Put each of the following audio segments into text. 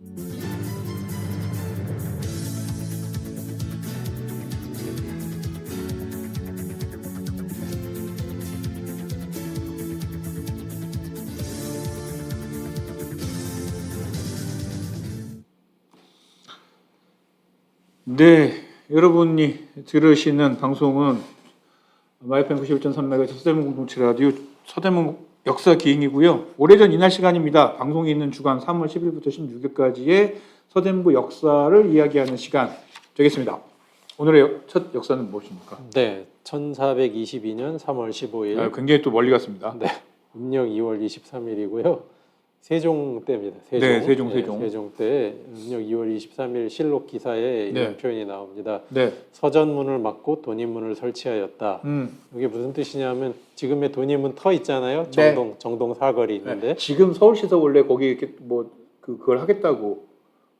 네, 여러분이 들으시는 방송은 마이펜 91.3MHz 서대문 공동체 라디오 서대문 역사 기행이고요. 오래전 이날 시간입니다. 방송이 있는 주간 3월 10일부터 16일까지의 서대문구 역사를 이야기하는 시간 되겠습니다. 오늘의 첫 역사는 무엇입니까? 네, 1422년 3월 15일 아, 굉장히 또 멀리 갔습니다. 네, 음력 2월 23일이고요. 세종 때입니다. 세종. 네, 세종, 세종. 세종 때 음력 2월 23일 실록 기사에 이런 네. 표현이 나옵니다. 네, 서전문을 막고 돈인문을 설치하였다. 음, 이게 무슨 뜻이냐면 지금의 돈인문 터 있잖아요. 네. 정동 정동 사거리 있는데 지금 서울시에서 원래 거기 이렇게 뭐 그, 그걸 하겠다고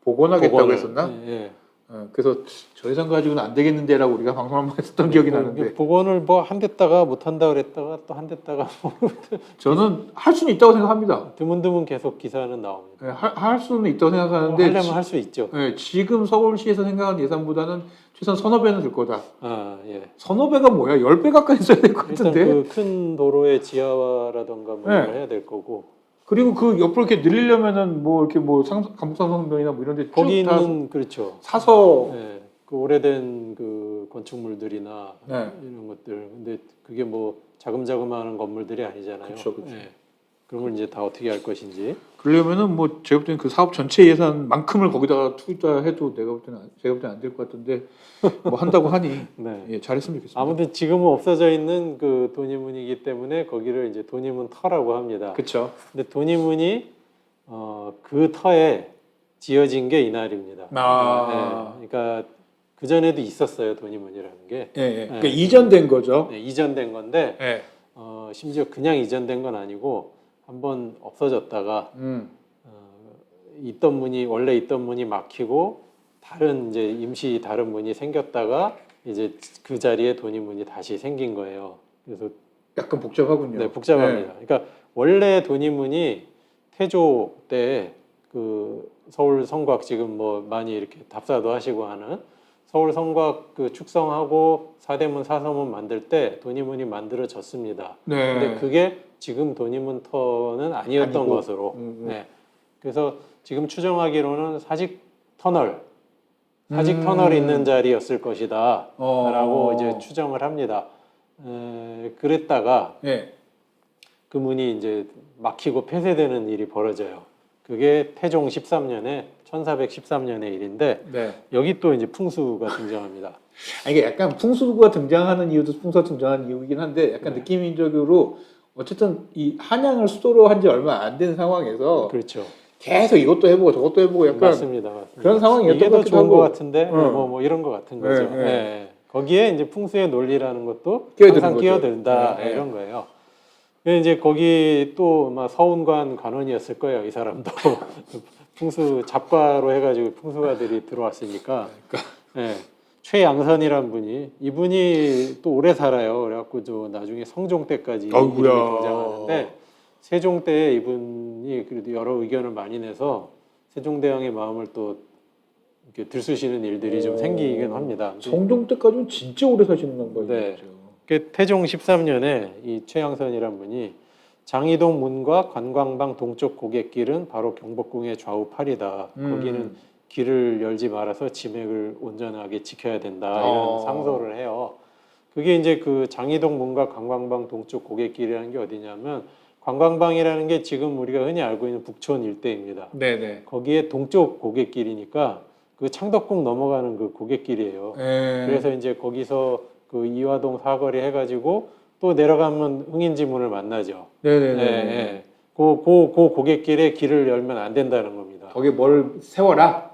복원하겠다고 복원을- 했었나? 예, 예. 어, 그래서 저 예산 가지고는 안 되겠는데라고 우리가 방송 한번 했었던 기억이 그- 나는데 그 복원을 뭐한 대다가 못 한다 그랬다가 또한 대다가 저는 할 수는 있다고 생각합니다. 드문드문 계속 기사는 나옵니다. 예, 할, 할 수는 있다고 뭐 생각하는데 하려면 지, 할수 있죠. 예, 지금 서울시에서 생각하는 예산보다는 최소한 서너 배는 들 거다. 아 예. 서너 배가 뭐야? 열 배 가까이 써야 될것 일단 같은데. 그큰 도로의 지하화라던가 뭐 네. 해야 될 거고 그리고 그 옆으로 이렇게 늘리려면은 뭐 이렇게 뭐 상, 감성성변이나 뭐 이런 데쭉 거기 다 있는 그렇죠. 사서 예. 그 오래된 그 건축물들이나 네. 이런 것들 근데 그게 뭐 자금자금하는 건물들이 아니잖아요. 그쵸, 그쵸. 예. 걸 이제 다 어떻게 할 것인지. 그러려면은 뭐 제가 볼 때는 그 사업 전체 예산만큼을 거기다가 투자해도 내가 볼 때는 안- 제가 볼 때는 안 될 것 같은데 뭐 한다고 하니 네. 예, 잘했으면 좋겠습니다. 아무튼 지금은 없어져 있는 그 돈이문이기 때문에 거기를 이제 돈이문 터라고 합니다. 그렇죠. 근데 돈이문이 어, 그 터에 지어진 게 이날입니다. 아. 네, 그러니까 그 전에도 있었어요 돈이문이라는 게 예, 예. 그러니까 네. 이전된 거죠. 네, 이전된 건데 예. 어, 심지어 그냥 이전된 건 아니고 한번 없어졌다가 음. 어, 있던 문이 원래 있던 문이 막히고 다른 이제 임시 다른 문이 생겼다가 이제 그 자리에 돈이문이 다시 생긴 거예요. 그래서 약간 복잡하군요. 네, 복잡합니다. 그러니까 원래 돈이문이 태조 때 그 서울 성곽 지금 뭐 많이 이렇게 답사도 하시고 하는 서울 성곽 그 축성하고 사대문 사서문 만들 때 돈이문이 만들어졌습니다. 네. 근데 그게 지금 돈이문 터는 아니었던 아니고. 것으로. 음, 음. 네. 그래서 지금 추정하기로는 사직 터널, 사직 음. 터널이 있는 자리였을 것이다. 어. 라고 이제 추정을 합니다. 에, 그랬다가 예. 그 문이 이제 막히고 폐쇄되는 일이 벌어져요. 그게 태종 13년에 1413년의 일인데 네. 여기 또 이제 풍수가 등장합니다. 아, 이게 약간 풍수가 등장하는 이유도 풍수가 등장하는 이유이긴 한데 약간 네. 느낌적으로 어쨌든 이 한양을 수도로 한 지 얼마 안 된 상황에서 그렇죠. 계속 이것도 해보고 저것도 해보고 약간 맞습니다. 맞습니다. 그런 상황이었던 것 좋은. 것 같은데 어. 뭐, 뭐 이런 것 같은 네, 거죠. 네. 예. 거기에 이제 풍수의 논리라는 것도 끼어드는 항상 거죠. 끼어든다 네, 네. 이런 거예요. 이제 거기 또 막 서운관 관원이었을 거예요. 이 사람도 풍수 잡과로 해가지고 풍수가들이 들어왔으니까. 예. 최양선이란 분이 이분이 또 오래 살아요. 그래갖고 저 나중에 성종 때까지 아이고야. 이름이 등장하는데 세종 때 이분이 그래도 여러 의견을 많이 내서 세종대왕의 마음을 또 이렇게 들쑤시는 일들이 좀 오. 생기긴 합니다. 성종 때까지는 진짜 오래 사시는? 네. 그 태종 13년에 이 최양선이란 분이 장이동 문과 관광방 동쪽 고갯길은 바로 경복궁의 좌우 팔이다. 음. 거기는 길을 열지 말아서 지맥을 온전하게 지켜야 된다. 이런 어. 상소를 해요. 그게 이제 그 장이동 문과 관광방 동쪽 고갯길이라는 게 어디냐면 관광방이라는 게 지금 우리가 흔히 알고 있는 북촌 일대입니다. 네네. 거기에 동쪽 고갯길이니까 그 창덕궁 넘어가는 그 고갯길이에요. 네. 그래서 이제 거기서 그 이화동 사거리 해가지고 또 내려가면 흥인지문을 만나죠. 네네네. 예, 예. 그, 그, 그 고갯길에 길을 열면 안 된다는 겁니다. 거기 뭘 세워라.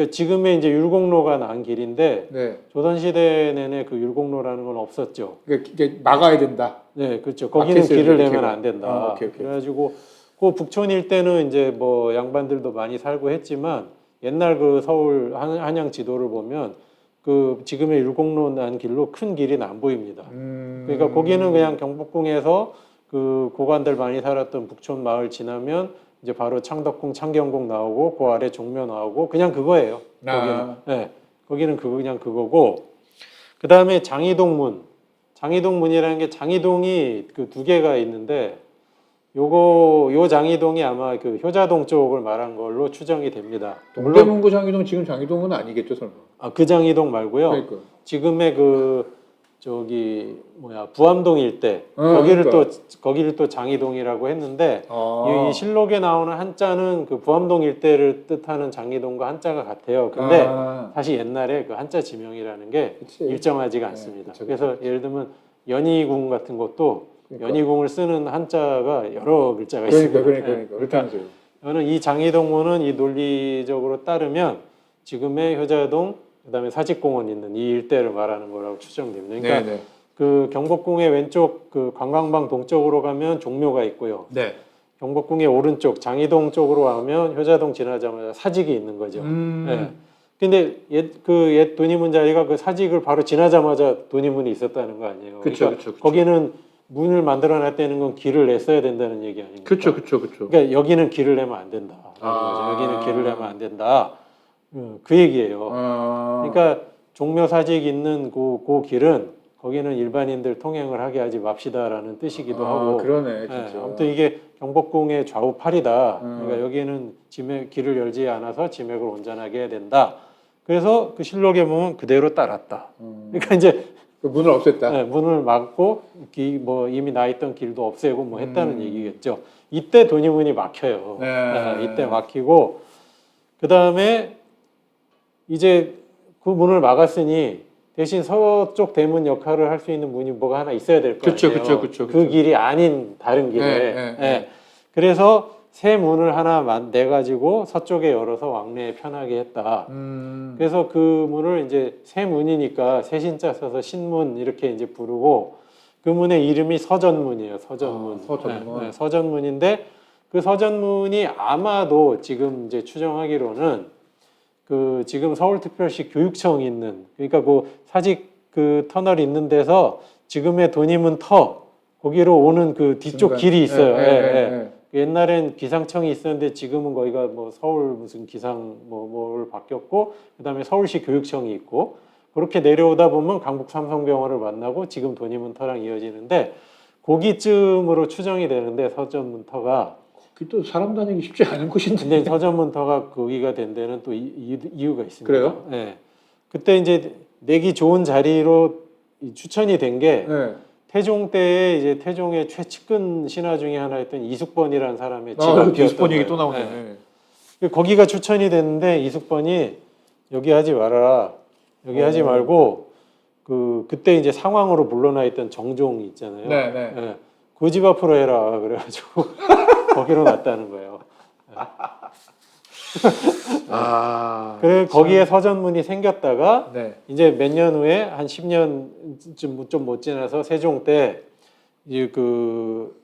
그러니까 지금의 이제 율곡로가 난 길인데 네. 조선 시대 내내 그 율곡로라는 건 없었죠. 그러니까 이게 막아야 된다. 네, 그렇죠. 거기는 길을 이렇게. 내면 안 된다. 아, 오케이, 오케이. 그래가지고 그 북촌 일대는 이제 뭐 양반들도 많이 살고 했지만 옛날 그 서울 한- 한양 지도를 보면 그 지금의 율곡로 난 길로 큰 길이 안 보입니다. 음... 그러니까 거기는 그냥 경복궁에서 그 고관들 많이 살았던 북촌 마을 지나면 이제 바로 창덕궁, 창경궁 나오고 그 아래 종묘 나오고 그냥 그거예요. 아. 거기는. 네, 거기는 그거 그냥 그거고. 그 다음에 장이동문. 장이동문이라는 게 장이동이 그 두 개가 있는데 요거 요 장이동이 아마 그 효자동 쪽을 말한 걸로 추정이 됩니다. 동대문구 장이동 지금 장이동은 아니겠죠 설마? 아, 그 장이동 말고요. 그러니까. 지금의 그 저기 뭐야 부암동 일대 어, 거기를 그러니까. 또 거기를 또 장이동이라고 했는데 아. 이, 이 실록에 나오는 한자는 그 부암동 일대를 뜻하는 장이동과 한자가 같아요. 근데 아. 사실 옛날에 그 한자 지명이라는 게 그치. 일정하지가 네, 않습니다. 그쵸, 그쵸. 그래서 예를 들면 연희궁 같은 것도 그러니까. 연희궁을 쓰는 한자가 여러 글자가 그러니까 있습니다. 그러니까 예. 그러니까 그렇다면서요. 저는 이 장이동문은 이 논리적으로 따르면 지금의 효자동 그다음에 사직공원 있는 이 일대를 말하는 거라고 추정됩니다. 그러니까 네, 네. 그 경복궁의 왼쪽 그 관광방 동쪽으로 가면 종묘가 있고요. 네. 경복궁의 오른쪽 장이동 쪽으로 가면 효자동 지나자마자 사직이 있는 거죠. 음. 예. 근데 옛 그옛 돈이문 자리가 그 사직을 바로 지나자마자 돈이문이 있었다는 거 아니에요? 그쵸, 그러니까 그쵸, 그쵸. 거기는 문을 만들어 놨다는 건 길을 냈어야 된다는 얘기 아닙니까? 그렇죠, 그렇죠, 그렇죠. 그러니까 여기는 길을 내면 안 된다. 아. 여기는 길을 내면 안 된다. 음, 그 얘기예요. 아. 그러니까 종묘 사직 있는 그, 그 길은 거기는 일반인들 통행을 하게 하지 맙시다라는 뜻이기도 아, 하고. 그러네, 예, 진짜. 아무튼 이게 경복궁의 좌우팔이다. 음. 그러니까 여기는 지맥 길을 열지 않아서 지맥을 온전하게 해야 된다. 그래서 그 실록에 보면 그대로 따랐다. 음. 그러니까 이제 그 문을 없앴다. 네, 문을 막고 기, 뭐 이미 나 있던 길도 없애고 뭐 했다는 음. 얘기겠죠. 이때 돈이문이 막혀요. 네. 네, 이때 막히고 그 다음에 이제 그 문을 막았으니 대신 서쪽 대문 역할을 할 수 있는 문이 뭐가 하나 있어야 될 거 아니에요. 그쵸, 그쵸, 그 그쵸. 길이 아닌 다른 길에. 네, 네, 예. 네. 그래서 새 문을 하나 만- 내 가지고 서쪽에 열어서 왕래에 편하게 했다. 음. 그래서 그 문을 이제 새 문이니까 새 신자 써서 신문 이렇게 이제 부르고 그 문의 이름이 서전문이에요. 서전문. 아, 서전문. 네, 네, 서전문인데 그 서전문이 아마도 지금 이제 추정하기로는 그 지금 서울특별시 교육청 있는 그러니까 그 사직 그 터널 있는 데서 지금의 돈이문 터 거기로 오는 그 뒤쪽 중간. 길이 있어요. 네, 예, 네, 예. 네, 네. 옛날엔 기상청이 있었는데 지금은 거기가 뭐 서울 무슨 기상 뭐 뭐를 바뀌었고 그다음에 서울시 교육청이 있고 그렇게 내려오다 보면 강북 삼성병원을 만나고 지금 돈이문터랑 이어지는데 거기쯤으로 추정이 되는데 서전문터가 그게 또 사람 다니기 쉽지 않은 곳인데. 근데 서전문터가 거기가 된 데는 또 이, 유가 있습니다. 그래요? 네. 그때 이제 내기 좋은 자리로 이 추천이 된게 네. 태종 때에 이제 태종의 최측근 신하 중에 하나였던 이숙번이라는 사람의 아, 집앞이었던 그 이스폰 얘기. 또 나오네. 네. 그 거기가 추천이 됐는데 이숙번이 여기 하지 말아라. 여기 하지 어. 말고 그 그때 이제 상황으로 물러나 있던 정종 있잖아요. 네, 네. 예. 그집 앞으로 해라 그래가지고 거기로 놨다는 거예요. 아. 그래 거기에 서전문이 생겼다가 네. 이제 몇 년 후에 한 10년쯤 좀 못 지나서 세종 때 이제 그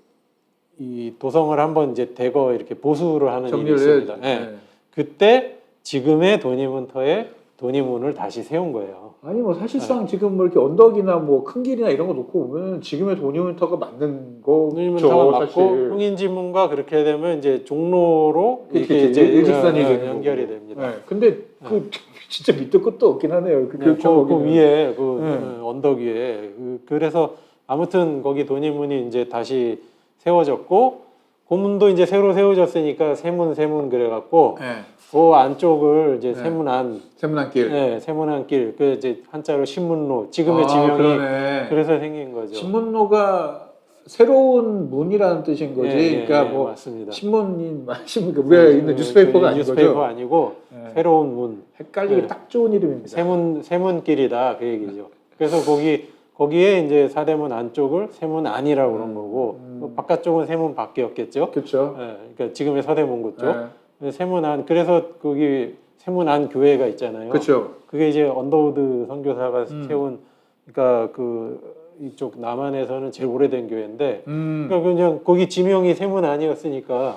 이 도성을 한번 이제 대거 이렇게 보수를 하는 일이 정리를 있습니다. 해야지. 예. 네. 그때 지금의 돈이문터에 돈이문을 다시 세운 거예요. 아니 뭐 사실상 지금 뭐 이렇게 언덕이나 뭐 큰 길이나 이런 거 놓고 보면 지금의 돈이문터가 맞는 거죠. 돈이문터가 맞고 사실. 흥인지문과 그렇게 되면 이제 종로로 이렇게. 이제 일직선이 어, 되는 연결이. 됩니다. 네. 근데 그 진짜 밑도 끝도 없긴 하네요. 그 네, 그, 그. 위에 그 네. 어, 언덕 위에 그, 그래서 아무튼 거기 돈이문이 이제 다시 세워졌고 고문도 이제 새로 세워졌으니까 세문 세문 그래갖고 네. 그 안쪽을 이제 네. 세문안 세문안길. 네, 세문안길 그 이제 한자로 신문로 지금의 아, 지명이 그러네. 그래서 생긴 거죠. 신문로가 새로운 문이라는 뜻인 거지. 예, 예, 그러니까 예, 뭐 맞습니다. 신문인 신문 그 우리가 있는 그, 뉴스페이퍼가 그 아닌 뉴스페이퍼 거죠. 아니고 네. 새로운 문 헷갈리기 네. 딱 좋은 이름입니다. 세문 세문길이다 그 얘기죠. 그래서 거기 거기에 이제 사대문 안쪽을 세문 안이라고 그런 음, 거고 음. 그 바깥쪽은 세문 밖이었겠죠. 그렇죠. 예, 그러니까 지금의 서대문구 쪽 네. 세문 안 그래서 거기 세문 안 교회가 있잖아요. 그렇죠. 그게 이제 언더우드 선교사가 음. 세운 그러니까 그 이쪽 남한에서는 제일 오래된 교회인데 음. 그러니까 그냥 거기 지명이 세문 안이었으니까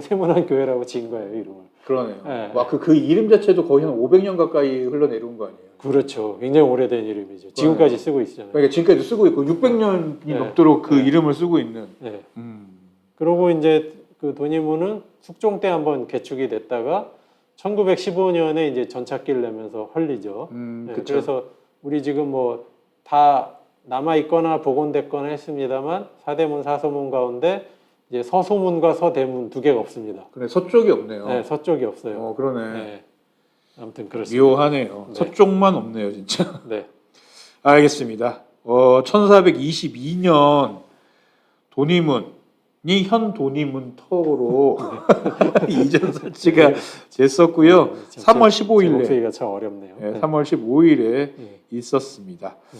세문 안 교회라고 지은 거예요 이름을. 그러네요. 네. 와, 그, 그 이름 자체도 거의 한 500년 가까이 흘러내려온 거 아니에요? 그렇죠. 굉장히 오래된 이름이죠. 지금까지 쓰고 있잖아요. 그러니까 지금까지 쓰고 있고 600년이 네. 넘도록 그 네. 이름을 쓰고 있는. 네. 음. 그리고 이제 그 돈이문은 숙종 때 한번 개축이 됐다가 1915년에 이제 전착기를 내면서 헐리죠. 음, 네. 그래서 우리 지금 뭐 다 남아 있거나 복원됐거나 했습니다만 사대문 사서문 가운데 이제 서소문과 서대문 두 개가 없습니다. 그래 서쪽이 없네요. 네, 서쪽이 없어요. 어 그러네. 네. 아무튼 그렇습니다. 묘하네요. 네. 서쪽만 없네요, 진짜. 네. 알겠습니다. 어 1422년 도니문이 현 도니문 터로 이전 설치가 됐었고요. 네, 참 3월 제- 15일에 제 목소리가 참 어렵네요. 네, 네. 3월 15일에 네. 있었습니다. 네.